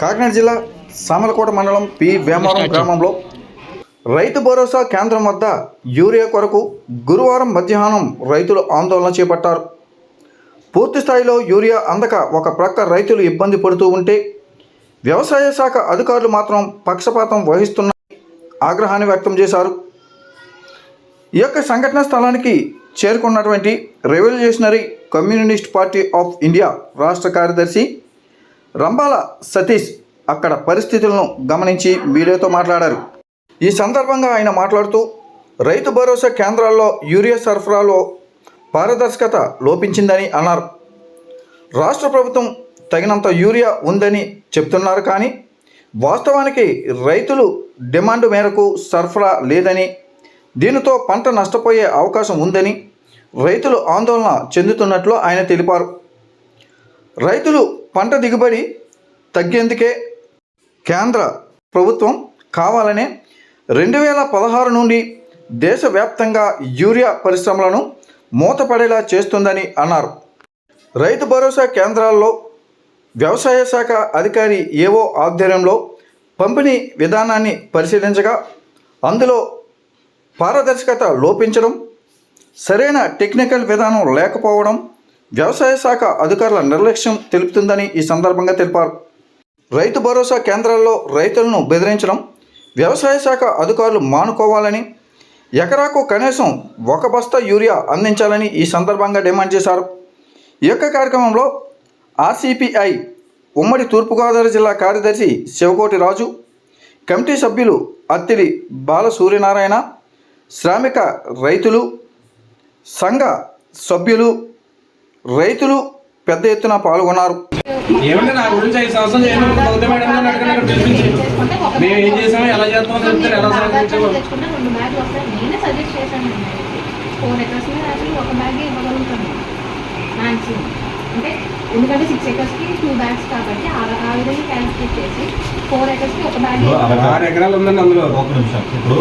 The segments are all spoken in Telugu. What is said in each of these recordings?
కాకినాడ జిల్లా సామలకోట మండలం పి. వేమవరం గ్రామంలో రైతు భరోసా కేంద్రం వద్ద యూరియా కొరకు గురువారం మధ్యాహ్నం రైతులు ఆందోళన చేపట్టారు. పూర్తి స్థాయిలో యూరియా అందక ఒక ప్రక్క రైతులు ఇబ్బంది పడుతూ ఉంటే వ్యవసాయ శాఖ అధికారులు మాత్రం పక్షపాతం వహిస్తున్న ఆగ్రహాన్ని వ్యక్తం చేశారు. ఈ యొక్క సంఘటన స్థలానికి చేరుకున్నటువంటి revolutionary communist party of India రాష్ట్ర కార్యదర్శి రంభాల సతీష్ అక్కడ పరిస్థితులను గమనించి మీడియాతో మాట్లాడారు. ఈ సందర్భంగా ఆయన మాట్లాడుతూ రైతు భరోసా కేంద్రాల్లో యూరియా సరఫరాలో పారదర్శకత లోపించిందని అన్నారు. రాష్ట్ర ప్రభుత్వం తగినంత యూరియా ఉందని చెప్తున్నారు కానీ వాస్తవానికి రైతులు డిమాండ్ మేరకు సరఫరా లేదని దీనితో పంట నష్టపోయే అవకాశం ఉందని రైతులు ఆందోళన చెందుతున్నట్లు ఆయన తెలిపారు. రైతులు పంట దిగుబడి తగ్గేందుకే కేంద్ర ప్రభుత్వం కావాలనే రెండు వేల పదహారు నుండి దేశవ్యాప్తంగా యూరియా పరిశ్రమలను మూతపడేలా చేస్తుందని అన్నారు. రైతు భరోసా కేంద్రాల్లో వ్యవసాయ శాఖ అధికారి ఏవో ఆధ్వర్యంలో పంపిణీ విధానాన్ని పరిశీలించగా అందులో పారదర్శకత లోపించడం సరైన టెక్నికల్ విధానం లేకపోవడం వ్యవసాయ శాఖ అధికారుల నిర్లక్ష్యం తెలుపుతుందని ఈ సందర్భంగా తెలిపారు. రైతు భరోసా కేంద్రాల్లో రైతులను బెదిరించడం వ్యవసాయ శాఖ అధికారులు మానుకోవాలని ఎకరాకు కనీసం ఒక బస్తా యూరియా అందించాలని ఈ సందర్భంగా డిమాండ్ చేశారు. ఈ యొక్క కార్యక్రమంలో ఆర్సిపిఐ ఉమ్మడి తూర్పుగోదావరి జిల్లా కార్యదర్శి శివకోటి రాజు కమిటీ సభ్యులు అత్తిలి బాల సూర్యనారాయణ శ్రామిక రైతులు సంఘ సభ్యులు రైతులు పెద్ద ఎత్తున పాల్గొన్నారు. ఏమంటే నా గురించి ఐదు సంవత్సరాలు చేయడం గౌతమ్ మేడం గారిని అడగండి అక్కడ పిలిపించి మేము ఏం చేసామో ఎలా చేస్తామో చెప్తారు ఎలా సాధించామో. ఫోర్ ఎకర్స్ మీద యాక్చువల్లీ ఒక బ్యాగ్ ఇవ్వగలుగుతాను మ్యాక్సిమం అంటే ఎందుకంటే సిక్స్ ఎకర్స్కి టూ బ్యాగ్స్ కాబట్టి ఆ విధంగా క్యాలిక్యులేట్ చేసి ఫోర్ ఎకర్స్కి ఒక బ్యాగ్ ఆరు ఎకరాలు. ఉందండి అందులో ఒక నిమిషం ఇప్పుడు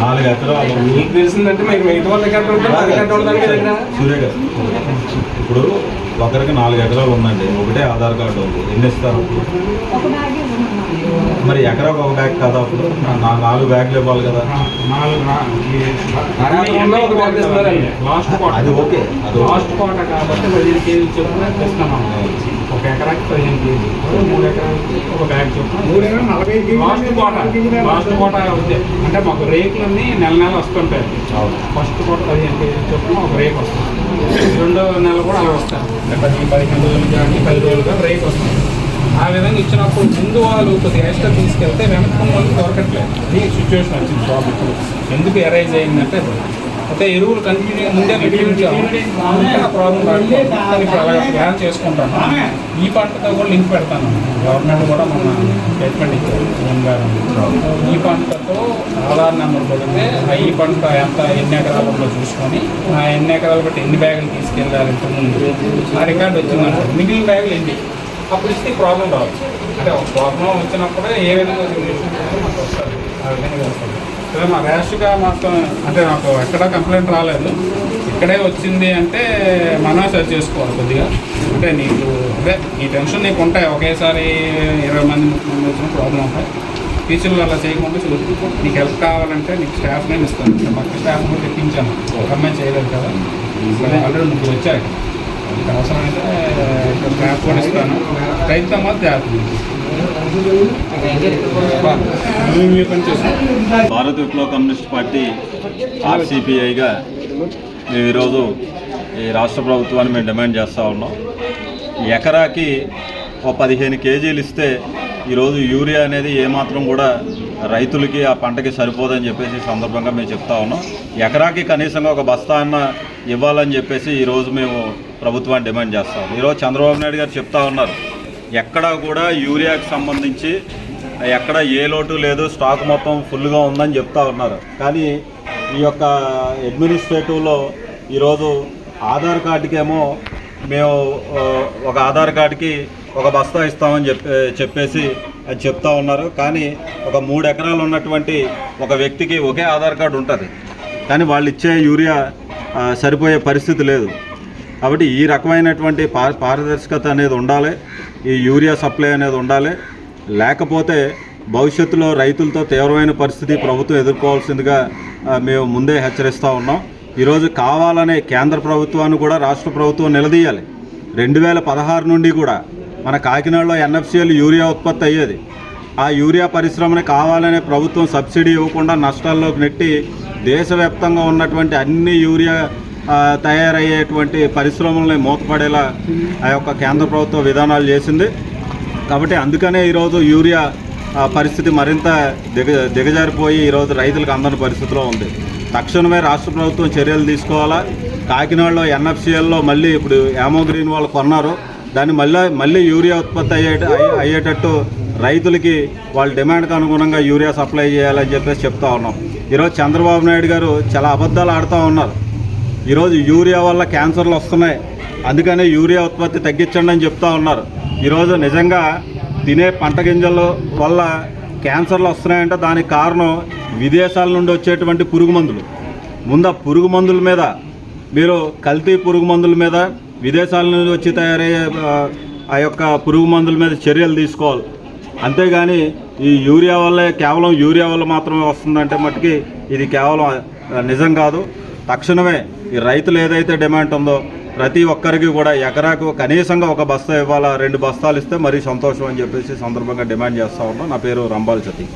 నాలుగు ఎకరాలు మీకు తెలిసిందంటే మీకు మిగతా వాళ్ళ దగ్గర సూర్య గారు. ఇప్పుడు ఒకరికి నాలుగు ఎకరాలు ఉందండి. ఒకటే ఆధార్ కార్డు ఉంది. ఎన్ని ఇస్తారు మరి ఎకరాకు ఒక బ్యాగ్ కదా అప్పుడు? నాలుగు బ్యాగులు ఇవ్వాలి కదా. అది ఓకే. అది. లాస్ట్ కోట కాబట్టి పదిహేను కేజీలు చొప్పున తెస్తున్నాం ఒక ఎకరాకి పదిహేను కేజీలు. మూడు ఎకరాలకి ఒక బ్యాగ్ చొప్పున లాస్ట్ కోట లాస్ట్ కోట ఉంది అంటే మాకు రేకులన్నీ నెల నెల వస్తుంటాయి. ఫస్ట్ కోట పదిహేను కేజీలు చొప్పున ఒక రేక్ వస్తుంది. రెండో నెల కూడా అలా వస్తాయి పది పదిహేను రోజులు కానీ పది రోజులుగా రేక్ వస్తుంది. ఆ విధంగా ఇచ్చినప్పుడు ముందు వాళ్ళు కొద్దిగా ఎక్స్ట్రా తీసుకెళ్తే వెనక వాళ్ళు దొరకట్లేదు. అది సిచ్యువేషన్ వచ్చింది ప్రాబ్లం ఎందుకు ఎరైజ్ అయిందంటే అయితే ఎరువులు కంటిన్యూ ముందే పెట్టించాము ఆ ప్రాబ్లం రాకుండా కానీ ఇప్పుడు అలా ప్లాన్ చేసుకుంటాను ఈ పంటతో కూడా లింక్ పెడతాను. గవర్నమెంట్ కూడా మన స్టేట్మెంట్ ఇచ్చారు. సీఎం గారు. ఈ పంటతో ఆధార్ నెంబర్ పెడితే ఆ ఈ పంట ఎంత ఎన్ని ఎకరాలు ఉందో చూసుకొని ఆ ఎన్ని ఎకరాలు బట్టి ఎన్ని బ్యాగులు తీసుకెళ్ళాలి ఇంతకుముందు? ఆ రికార్డు వచ్చిందంటే. మిగిలిన బ్యాగులు ఎన్ని అప్పుడు ఇస్తే ప్రాబ్లం రావచ్చు. అంటే ప్రాబ్లం వచ్చినప్పుడే ఏ విధంగా వస్తుంది ఆ విధంగా వస్తుంది. సరే మా ర్యాష్గా మాత్రం అంటే నాకు ఎక్కడా కంప్లైంట్ రాలేదు. ఇక్కడే వచ్చింది అంటే మనమే సరి చేసుకోవాలి కొద్దిగా. అంటే నీకు అదే నీ టెన్షన్ నీకు ఉంటాయి. ఒకేసారి ఇరవై మంది ముప్పై మంది వచ్చిన ప్రాబ్లం ఉంటాయి టీచర్లు అలా చేయకుండా చూసుకో. నీకు హెల్ప్ కావాలంటే నీకు స్టాఫ్ నేను ఇస్తాను. పక్క స్టాఫ్ కూడా తెప్పించాను. ఒక అమ్మాయి చేయలేదు కదా. ఆల్రెడీ ముగ్గురు వచ్చారు. మీకు అవసరమైతే కూడా ఇస్తాను. రైతు భారత విప్లవ కమ్యూనిస్ట్ పార్టీ ఆర్సిపిఐగా మేము ఈరోజు ఈ రాష్ట్ర ప్రభుత్వాన్ని మేము డిమాండ్ చేస్తూ ఉన్నాం. ఎకరాకి ఒక పదిహేను కేజీలు ఇస్తే ఈరోజు యూరియా అనేది ఏమాత్రం కూడా రైతులకి ఆ పంటకి సరిపోదని చెప్పేసి సందర్భంగా మేము చెప్తా ఉన్నాం. ఎకరాకి కనీసంగా ఒక బస్తా అన్న ఇవ్వాలని చెప్పేసి ఈరోజు మేము ప్రభుత్వాన్ని డిమాండ్ చేస్తాం ఈరోజు చంద్రబాబు నాయుడు గారు చెప్తా ఉన్నారు. ఎక్కడా కూడా యూరియాకి సంబంధించి ఎక్కడ ఏ లోటు లేదు స్టాక్ మొత్తం ఫుల్గా ఉందని చెప్తా ఉన్నారు. కానీ ఈ యొక్క అడ్మినిస్ట్రేటివ్లో ఈరోజు ఆధార్ కార్డుకేమో మేము ఒక ఆధార్ కార్డుకి ఒక బస్తా ఇస్తామని చెప్పే చెప్పేసి అది చెప్తా ఉన్నారు. కానీ ఒక మూడు ఎకరాలు ఉన్నటువంటి ఒక వ్యక్తికి ఒకే ఆధార్ కార్డు ఉంటుంది. కానీ వాళ్ళు ఇచ్చే యూరియా సరిపోయే పరిస్థితి లేదు. కాబట్టి ఈ రకమైనటువంటి పారదర్శకత అనేది ఉండాలి. ఈ యూరియా సప్లై అనేది ఉండాలి. లేకపోతే భవిష్యత్తులో రైతులతో తీవ్రమైన పరిస్థితి ప్రభుత్వం ఎదుర్కోవాల్సిందిగా మేము ముందే హెచ్చరిస్తూ ఉన్నాం. ఈరోజు కావాలనే కేంద్ర ప్రభుత్వాన్ని కూడా రాష్ట్ర ప్రభుత్వం నిలదీయాలి. రెండు వేల పదహారు నుండి కూడా మన కాకినాడలో ఎన్ఎఫ్సిఎల్ యూరియా ఉత్పత్తి అయ్యేది. ఆ యూరియా పరిశ్రమని కావాలనే ప్రభుత్వం సబ్సిడీ ఇవ్వకుండా నష్టాల్లోకి నెట్టి దేశవ్యాప్తంగా ఉన్నటువంటి అన్ని యూరియా తయారయ్యేటువంటి పరిశ్రమల్ని మూతపడేలా ఆ యొక్క కేంద్ర ప్రభుత్వ విధానాలు చేసింది. కాబట్టి అందుకనే ఈరోజు యూరియా పరిస్థితి మరింత దిగ దిగజారిపోయి ఈరోజు రైతులకు అందని పరిస్థితిలో ఉంది. తక్షణమే రాష్ట్ర ప్రభుత్వం చర్యలు తీసుకోవాలా? కాకినాడలో ఎన్ఎఫ్సిఎల్లో మళ్ళీ ఇప్పుడు యామోగ్రీన్ వాళ్ళు కొన్నారు. దాన్ని మళ్ళీ మళ్ళీ యూరియా ఉత్పత్తి అయ్యే అయ్యేటట్టు రైతులకి వాళ్ళ డిమాండ్కి అనుగుణంగా యూరియా సప్లై చేయాలని చెప్పేసి చెప్తా ఉన్నాం. ఈరోజు చంద్రబాబు నాయుడు గారు చాలా అబద్ధాలు ఆడుతూ ఉన్నారు. ఈరోజు యూరియా వల్ల క్యాన్సర్లు వస్తున్నాయి. అందుకనే యూరియా ఉత్పత్తి తగ్గించండి అని చెప్తా ఉన్నారు. ఈరోజు నిజంగా తినే పంట గింజల వల్ల క్యాన్సర్లు వస్తున్నాయంటే దానికి కారణం విదేశాల నుండి వచ్చేటువంటి పురుగు మందులు. ముందు పురుగు మందుల మీద మీరు కల్తీ పురుగు మందుల మీద విదేశాల నుంచి వచ్చి తయారయ్యే ఆ, యొక్క పురుగు మందుల మీద చర్యలు తీసుకోవాలి. అంతేగాని ఈ యూరియా వల్లే కేవలం యూరియా వల్ల మాత్రమే వస్తుందంటే మట్టుకి ఇది కేవలం నిజం కాదు. తక్షణమే ఈ రైతులు ఏదైతే డిమాండ్ ఉందో ప్రతి ఒక్కరికి కూడా ఎకరాకు కనీసంగా ఒక బస్తా ఇవ్వాలా రెండు బస్తాలు ఇస్తే మరీ సంతోషం అని చెప్పేసి సందర్భంగా డిమాండ్ చేస్తూ ఉన్నాం. నా పేరు రంబాల్ సతీ